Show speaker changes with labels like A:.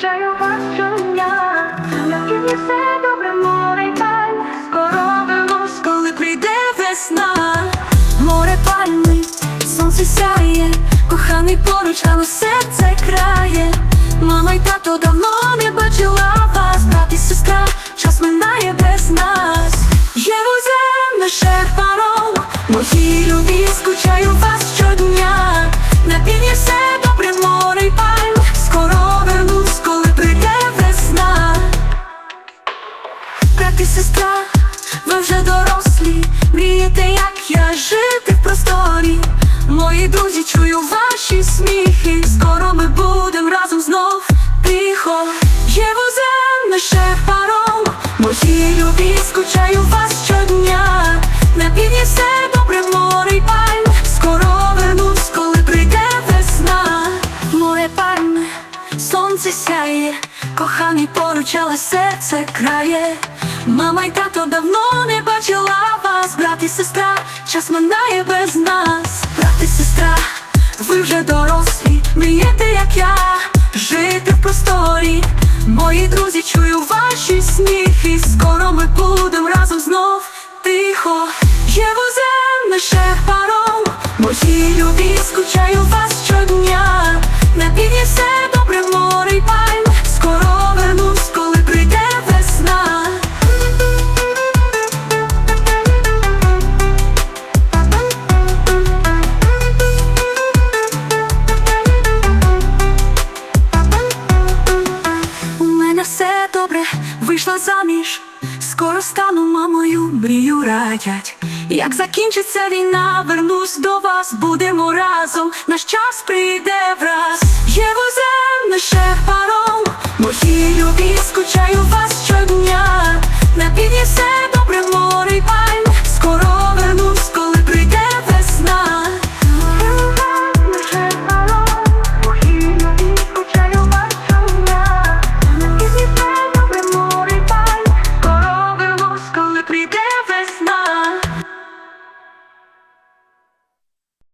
A: чаював щодня, навкіл все добре море паль, скоро коли прийде весна, море пальми, сонце сяє, коханий поруч, але серце крає. Мама й тато давно не бачила вас, брат і сестра, час минає без нас. Є вузем наших паров, мої любі скучаю вас щодня, на півні все. І сестра, ви вже дорослі, мрієте, як я жити в просторі. Мої друзі, чую ваші сміхи. Скоро ми будем разом знов тихо. Є вузем лише паром. Мої любі, скучаю вас щодня. На півдні все добре море й пальм. Скоро вернусь, коли прийде весна. Море пальми, сонце сяє, коханий поруч, але серце крає. Мама й тато давно не бачила вас, брат і сестра, час минає без нас. Брат і сестра, ви вже дорослі, мрієте, як я, жити в просторі. Мої друзі, чую ваші сміхи. Скоро ми будем разом знов тихо. Є вузем лише паром. Мої любі, скучаю вас щодня. На півдні все вийшла заміж, скоро стану мамою, мрію радять. Як закінчиться війна, вернусь до вас, будемо разом, наш час прийде враз, є возем лише паром, мої любі скучаю вас щодня, на півні все.